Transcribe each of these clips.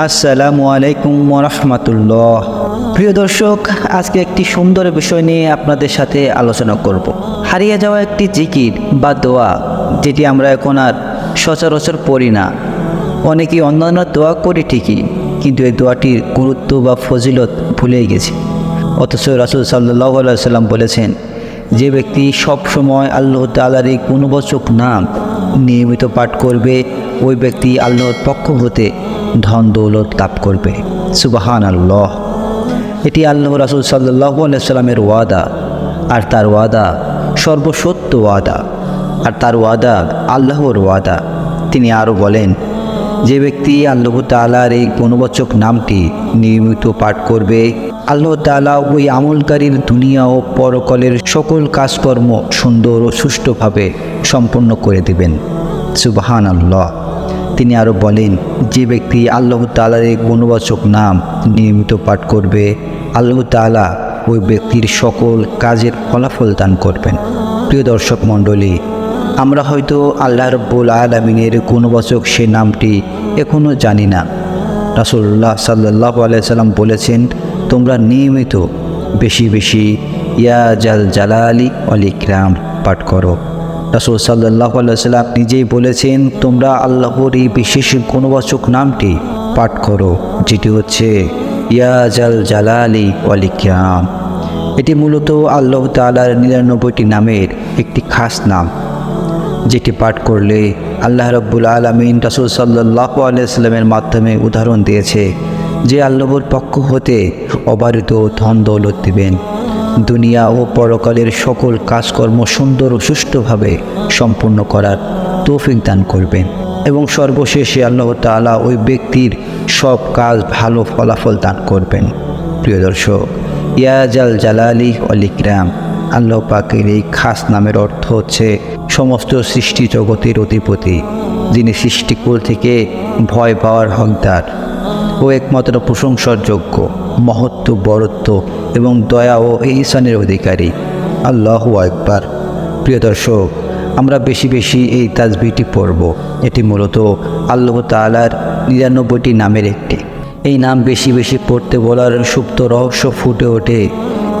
আসসালামু আলাইকুম রহমতুল্লাহ। প্রিয় দর্শক, আজকে একটি সুন্দর বিষয় নিয়ে আপনাদের সাথে আলোচনা করব। হারিয়ে যাওয়া একটি জিকির বা দোয়া, যেটি আমরা এখন আর সচরাচর পড়ি না। অনেকেই অন্যান্য দোয়া করি ঠিকই, কিন্তু এই দোয়াটির গুরুত্ব বা ফজিলত ভুলেই গেছি। অথচ রাসুল সাল্লাহ সাল্লাম বলেছেন, যে ব্যক্তি সব সময় আল্লাহ তালার এই নাম নিয়মিত পাঠ করবে, ওই ব্যক্তি আল্লাহর পক্ষ হতে ধন দৌলত লাভ করবে। সুবাহান আল্লাহ এটি আল্লাহ রাসুল সাল্লাহ সাল্লামের ওয়াদা। আর তার ওয়াদা সর্বসত্য ওয়াদা। আর তার ওয়াদা আল্লাহর ওয়াদা। তিনি আরও বলেন, যে ব্যক্তি আল্লাহ তালার এই গুণবাচক নামটি নিয়মিত পাঠ করবে, আল্লাহ তালা ওই আমলকারীর দুনিয়া ও পরকলের সকল কাজকর্ম সুন্দর ও সুষ্ঠুভাবে সম্পন্ন করে দেবেন। সুবাহান আল্লাহ তিনি আরও বলেন, যে ব্যক্তি আল্লাহ তালার এই গুণবাচক নাম নিয়মিত পাঠ করবে, আল্লাহ তালা ওই ব্যক্তির সকল কাজের ফলাফল দান করবেন। প্রিয় দর্শক মণ্ডলী, আমরা হয়তো আল্লাহ রব্বুল আলমিনের গুণবাচক সে নামটি এখনও জানি না। রাসুল্লাহ সাল্লাহ আলাইসাল্লাম বলেছেন, তোমরা নিয়মিত বেশি বেশি ইয়া জাল জালালি অল ইকরাম পাঠ করো। রাসুল সাল্লাহ আলাইসাল্লাম নিজেই বলেছেন, তোমরা আল্লাহর এই বিশেষ গুণবাচক নামটি পাঠ করো, যেটি হচ্ছে, ইয়া জাল জালালি ইকরাম। এটি মূলত আল্লাহ তালার নিরানব্বইটি নামের একটি খাস নাম, যেটি পাঠ করলে আল্লাহ রব্বুল আলমিন রাসুল সাল্লাহ আলাইস্লামের মাধ্যমে উদাহরণ দিয়েছে যে, আল্লাহর পক্ষ হতে অবারিত ধন দৌলত দিবেন। দুনিয়া ও পরকালের সকল কাজকর্ম সুন্দর ও সুষ্ঠুভাবে সম্পূর্ণ করার তৌফিক দান করবেন। এবং সর্বশেষে আল্লাহ তালা ওই ব্যক্তির সব কাজ ভালো ফলাফল দান করবেন। প্রিয় দর্শক ইয়াজাল জালালি অলিকরাম আল্লাহ পাকের এই খাস নামের অর্থ হচ্ছে সমস্ত সৃষ্টি জগতের অধিপতি, যিনি সৃষ্টিকুল থেকে ভয় পাওয়ার হকদার ও একমাত্র প্রশংসার যোগ্য, মহত্ব বরত্ব এবং দয়া ও ইসানের অধিকারী। আল্লাহ একবার প্রিয় দর্শক, আমরা বেশি বেশি এই তাজবিটি পড়ব। এটি মূলত আল্লাহ তালার নিরানব্বইটি নামের একটি। এই নাম বেশি বেশি পড়তে বলার সুপ্ত রহস্য ফুটে ওঠে।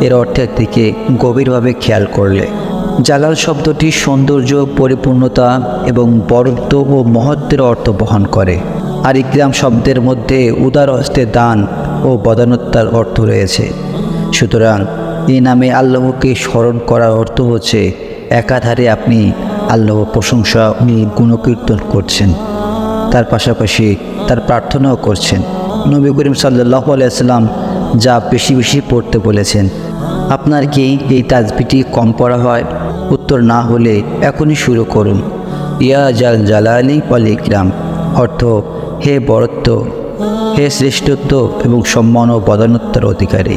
এর অর্থের দিকে গভীরভাবে খেয়াল করলে। জালাল শব্দটি সৌন্দর্য, পরিপূর্ণতা এবং বরত্ব ও মহত্বের অর্থ বহন করে। আর ইকরাম শব্দের মধ্যে উদার হস্তে দান ও বদানত্যার অর্থ রয়েছে। সুতরাং এই নামে আল্লাহকে স্মরণ করার অর্থ হচ্ছে, একাধারে আপনি আল্লাহ প্রশংসা ও গুণকীর্তন করছেন। তার পাশাপাশি তার প্রার্থনাও করছেন। নবী করিম সাল্লাহ আলাইসাল্লাম যা বেশি বেশি পড়তে বলেছেন, আপনার কি এই তাজবিটি কম পড়া হয়? উত্তর না হলে এখনই শুরু করুন। ইয়া জাল জালালি অল ইকরাম, অর্থ, হে বরত্ব, হে শ্রেষ্ঠত্ব এবং সম্মান ও বদানোত্তর অধিকারী।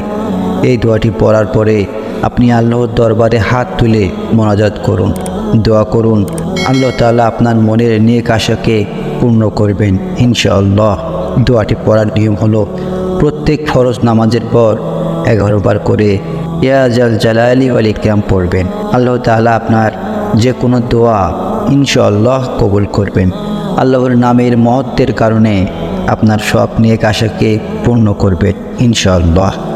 এই দোয়াটি পড়ার পরে আপনি আল্লাহর দরবারে হাত তুলে মোনাজাত করুন। দোয়া করুন, আল্লাহ তাআলা আপনার মনের নেক আশাকে পূর্ণ করবেন, ইনশাআল্লাহ। দোয়াটি পড়ার নিয়ম হলো, প্রত্যেক ফরজ নামাজের পর এগারো বার করে ইয়াজাল জালালি আল ইকরাম পড়বেন। আল্লাহ তাআলা আপনার যে কোনো দোয়া ইনশাআল্লাহ কবুল করবেন। আল্লাহর নামের মহত্বের কারণে আপনার সব নেক আশাকে পূর্ণ করবেন, ইনশাআল্লাহ।